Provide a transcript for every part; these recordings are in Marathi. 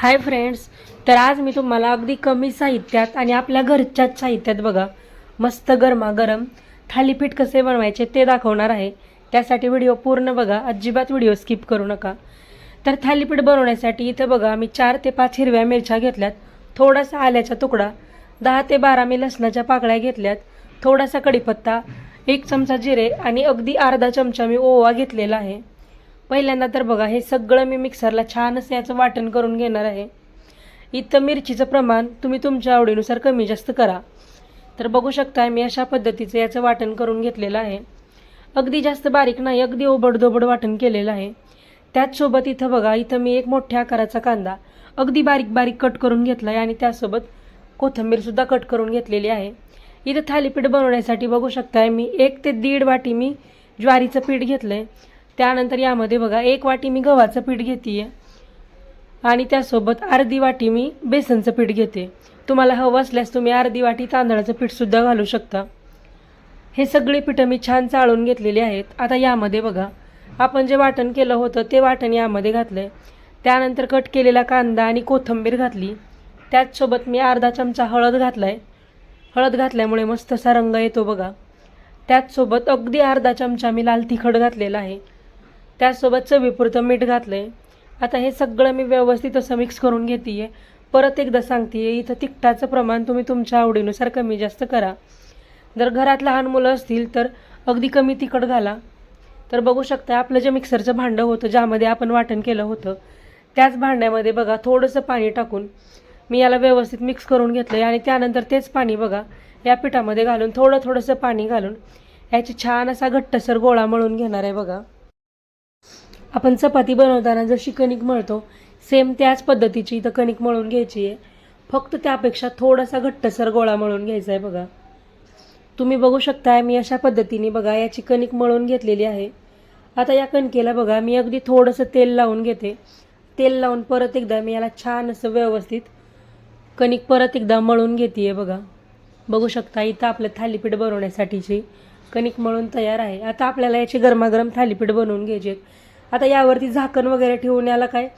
हाय फ्रेंड्स तर आज मी तुम्हाला अगदी कमी साहित्यात आणि आपल्या घरच्याच साहित्यात बघा मस्त गरमागरम थालीपीठ कसे बनवायचे ते दाखवणार आहे. त्यासाठी व्हिडिओ पूर्ण बघा अजिबात व्हिडिओ स्किप करू नका. तर थालीपीठ बनवण्यासाठी इथं बघा मी चार ते पाच हिरव्या मिरच्या घेतल्यात थोडासा आल्याचा तुकडा दहा ते बारा मी लसणाच्या पाकळ्या घेतल्यात थोडासा कढीपत्ता एक चमचा जिरे आणि अगदी अर्धा चमचा मी ओवा घेतलेला आहे. पहिल्यांदा तर बघा हे सगळं मी मिक्सरला छान असं याचं वाटण करून घेणार आहे. इथं मिरचीचं प्रमाण तुम्ही तुमच्या आवडीनुसार कमी जास्त करा. तर बघू शकताय मी अशा पद्धतीचं याचं वाटण करून घेतलेलं आहे. अगदी जास्त बारीक नाही अगदी ओबडधोबड वाटण केलेलं आहे. त्याचसोबत इथं बघा इथं मी एक मोठ्या आकाराचा कांदा अगदी बारीक बारीक कट करून घेतला आहे आणि त्यासोबत कोथिंबीरसुद्धा कट करून घेतलेली आहे. इथं थालीपीठ बनवण्यासाठी बघू शकताय मी एक ते दीड वाटी मी ज्वारीचं पीठ घेतलं आहे त्यानंतर यामध्ये बघा एक वाटी मी गव्हाचं पीठ घेते आणि त्यासोबत अर्धी वाटी मी बेसनचं पीठ घेते. तुम्हाला हवं असल्यास तुम्ही अर्धी वाटी तांदळाचं पीठसुद्धा घालू शकता. हे सगळे पिठं मी छान चाळून घेतलेली आहेत. आता यामध्ये बघा आपण जे वाटण केलं होतं ते वाटण यामध्ये घातलं आहे त्यानंतर कट केलेला कांदा आणि कोथिंबीर घातली. त्याचसोबत मी अर्धा चमचा हळद घातला आहे हळद घातल्यामुळे मस्त असा रंग येतो बघा. त्याचसोबत अगदी अर्धा चमचा मी लाल तिखट घातलेला आहे. त्याचसोबत चवीपुरतं मीठ घातलं आहे आता हे सगळं मी व्यवस्थित असं मिक्स करून घेते आहे परत एकदा सांगते आहे इथं तिखटाचं प्रमाण तुम्ही तुमच्या आवडीनुसार कमी जास्त करा. जर घरात लहान मुलं असतील तर अगदी कमी तिखट घाला. तर बघू शकता आपलं जे मिक्सरचं भांडं होतं ज्यामध्ये आपण वाटण केलं होतं त्याच भांड्यामध्ये बघा थोडंसं पाणी टाकून मी याला व्यवस्थित मिक्स करून घेतलं आहे आणि त्यानंतर तेच पाणी बघा या पिठामध्ये घालून थोडं थोडंसं पाणी घालून याची छान असा घट्टसर गोळा मळून घेणार आहे बघा. आपण चपाती बनवताना जशी कणिक मळतो सेम त्याच पद्धतीची इथं कणिक मळून घ्यायची आहे. फक्त त्यापेक्षा थोडासा घट्टसर गोळा मळून घ्यायचा आहे बघा. तुम्ही बघू शकताय मी अशा पद्धतीने बघा याची कणिक मळून घेतलेली आहे. आता या कणकेला बघा मी अगदी थोडंसं तेल लावून घेते. तेल लावून परत एकदा मी याला छान असं व्यवस्थित कणिक परत एकदा मळून घेते आहे बघा. बघू शकता इथं आपलं थालीपीठ बनवण्यासाठीची कणिक मळून तयार आहे. आता आपल्याला याची गरमागरम थालीपीठ बनवून घ्यायचे आता यावरती झाकण वगैरे ठेवून याला काय?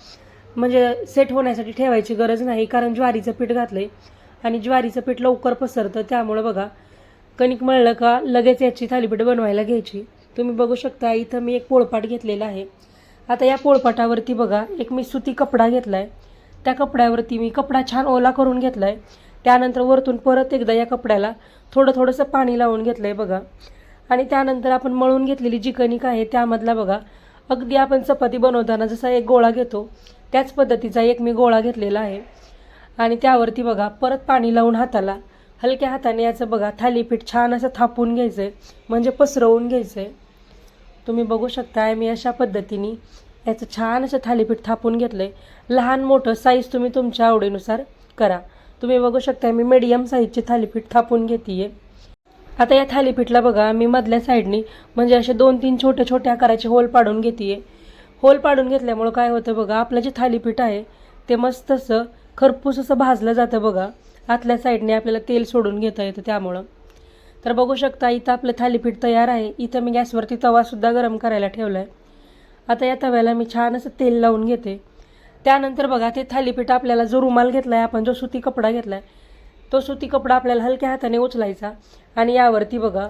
म्हणजे सेट होण्यासाठी ठेवायची गरज नाही कारण ज्वारीचं पीठ घातलं आहे आणि ज्वारीचं पीठ लवकर पसरतं त्यामुळं बघा कणिक मळलं का लगेच याची थालीपीठ बनवायला घ्यायची. तुम्ही बघू शकता इथं मी एक पोळपाट घेतलेला आहे. आता या पोळपाटावरती बघा एक मी सुती कपडा घेतला आहे त्या कपड्यावरती मी कपडा छान ओला करून घेतला आहे त्यानंतर वरतून परत एकदा या कपड्याला थोडं थोडंसं पाणी लावून घेतलं आहे बघा. आणि त्यानंतर आपण मळून घेतलेली जी कणिक आहे त्यामधला बघा अगदी आपण चपाती बनवताना जसा एक गोळा घेतो त्याच पद्धतीचा एक मी गोळा घेतलेला आहे. आणि त्यावरती बघा परत पाणी लावून हाताला हलक्या हाताने याचं बघा थालीपीठ छान असं थापून घ्यायचं आहे म्हणजे पसरवून घ्यायचं आहे तुम्ही बघू शकताय मी अशा पद्धतीने याचं छान असं थालीपीठ थापून घेतलं आहे लहान मोठं साईज तुम्ही तुमच्या आवडीनुसार करा. तुम्ही बघू शकताय मी मीडियम साईजचे थालीपीठ थापून घेते आहे आता या थालीपीठला बघा मी मधल्या साईडनी म्हणजे असे दोन तीन छोटे छोटे आकाराचे होल पाडून घेते होल पाडून घेतल्यामुळं काय होतं बघा आपलं जे थालीपीठ आहे ते मस्त असं खरपूस असं भाजलं जातं बघा. आतल्या साईडने आपल्याला तेल सोडून घेता येतं त्यामुळं. तर बघू शकता इथं आपलं थालीपीठ तयार आहे. इथं मी गॅसवरती तवासुद्धा गरम करायला ठेवला आहे आता या तव्याला मी छान असं तेल लावून घेते. त्यानंतर बघा ते थालीपीठ आपल्याला जो रुमाल घेतला आहे आपण जो सुती कपडा घेतला आहे तो सुती कपडा आपल्याला हलक्या हाताने उचलायचा आणि यावरती बघा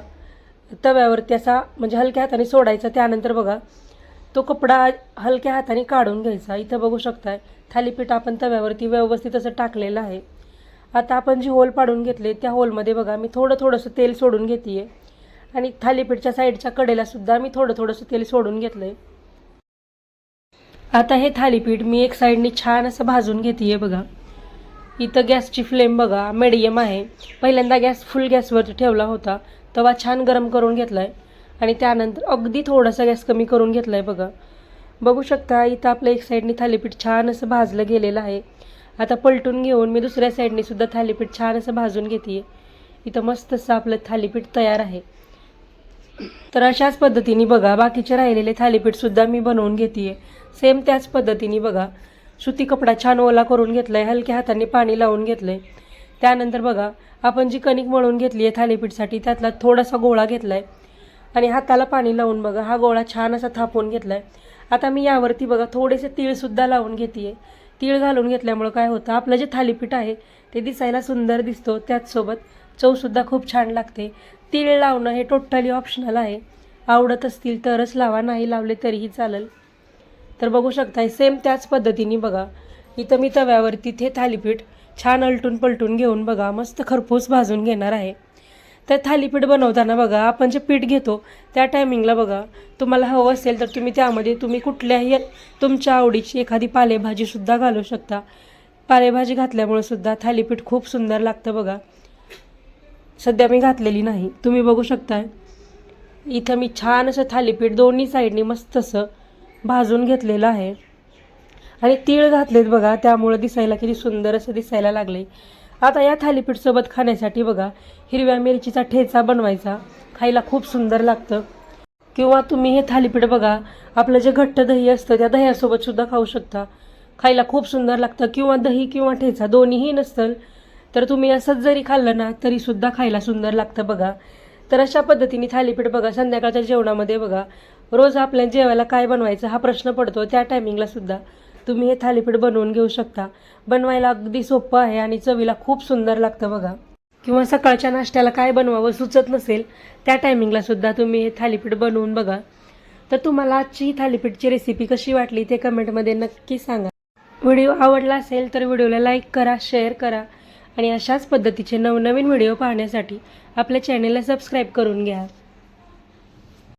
तव्यावरती असा म्हणजे हलक्या हाताने सोडायचा त्यानंतर बघा तो कपडा हलक्या हाताने काढून घ्यायचा. इथं बघू शकताय थालीपीठ आपण तव्यावरती व्यवस्थित असं टाकलेलं आहे. आता आपण जी होल पाडून घेतले त्या होलमध्ये बघा मी थोडं थोडंसं तेल सोडून घेते आहे आणि थालीपीठच्या साईडच्या कडेलासुद्धा मी थोडं थोडंसं तेल सोडून घेतलं आहे आता हे थालीपीठ मी एक साईडने छान असं भाजून घेते आहे बघा. इथं गॅसची फ्लेम बघा मिडियम आहे. पहिल्यांदा गॅस फुल गॅसवरती ठेवला होता. तवा छान गरम करून घेतला आहे आणि त्यानंतर अगदी थोडासा गॅस कमी करून घेतला आहे बघा. बघू शकता इथं आपलं एक साईडनी थालीपीठ छान असं भाजलं गेलेलं आहे. आता पलटून घेऊन मी दुसऱ्या साईडने सुद्धा थालीपीठ छान असं भाजून घेते इथं मस्त असं आपलं थालीपीठ तयार आहे. तर अशाच पद्धतीने बघा बाकीचे राहिलेले थालीपीठसुद्धा मी बनवून घेते सेम त्याच पद्धतीने बघा. सुती कपडा छान ओला करून घेतला आहे हलक्या हाताने पाणी लावून घेतलं आहे त्यानंतर बघा आपण जी कणिक मळून घेतली आहे थालीपीठसाठी त्यातला थोडासा गोळा घेतला आहे आणि हाताला पाणी लावून बघा हा गोळा छान असा थापून घेतला आहे आता मी यावरती बघा थोडेसे तीळसुद्धा लावून घेते तीळ घालून घेतल्यामुळं काय होतं आपलं जे थालीपीठ आहे ते दिसायला सुंदर दिसतो त्याचसोबत. चवसुद्धा खूप छान लागते. तीळ लावणं हे टोटली ऑप्शनल आहे. आवडत असतील तरच लावा नाही लावले तरीही चालेल. तर बघू शकताय सेम त्याच पद्धतीने बघा. इथं मी तव्यावरती ते थालीपीठ छान अलटून पलटून घेऊन बघा मस्त खरपूस भाजून घेणार आहे. तर थालीपीठ बनवताना बघा आपण जे पीठ घेतो त्या टायमिंगला बघा. तुम्हाला हवं असेल तर तुम्ही त्यामध्ये तुम्ही कुठल्याही तुमच्या आवडीची एखादी पालेभाजीसुद्धा घालू शकता. पालेभाजी घातल्यामुळे सुद्धा थालीपीठ खूप सुंदर लागतं बघा. सध्या मी घातलेली नाही. तुम्ही बघू शकताय. इथं मी छान असं थालीपीठ दोन्ही साईडनी मस्त असं भाजून घेतलेलं आहे. आणि तीळ घातलेत बघा त्यामुळं दिसायला किती सुंदर असं दिसायला लागले आता या थालीपीठसोबत खाण्यासाठी बघा हिरव्या मिरचीचा ठेचा बनवायचा. खायला खूप सुंदर लागतं. किंवा तुम्ही हे थालीपीठ बघा आपलं जे घट्ट दही असतं त्या दह्यासोबत सुद्धा खाऊ शकता. खायला खूप सुंदर लागतं. किंवा दही किंवा ठेचा दोन्हीही नसतं. तर तुम्ही असंच जरी खाल्लं ना तरीसुद्धा खायला सुंदर लागतं बघा. तर अशा पद्धतीने थालीपीठ बघा संध्याकाळच्या जेवणामध्ये बघा. रोज आपल्या जेवायला काय बनवायचं हा प्रश्न पडतो. त्या टायमिंगला सुद्धा तुम्ही हे थालीपीठ बनवून घेऊ शकता. बनवायला अगदी सोपं आहे आणि चवीला खूप सुंदर लागतं बघा. किंवा सकाळच्या नाश्त्याला काय बनवावं सुचत नसेल त्या टायमिंगला सुद्धा तुम्ही हे थालीपीठ बनवून बघा. तर तुम्हाला आजची ही थालीपीठची रेसिपी कशी वाटली ते कमेंटमध्ये नक्की सांगा. व्हिडिओ आवडला असेल तर व्हिडिओला लाईक करा शेअर करा आणि अशाच पद्धतीचे नवनवीन व्हिडिओ पाहण्यासाठी आपल्या चॅनेलला सबस्क्राईब करून घ्या.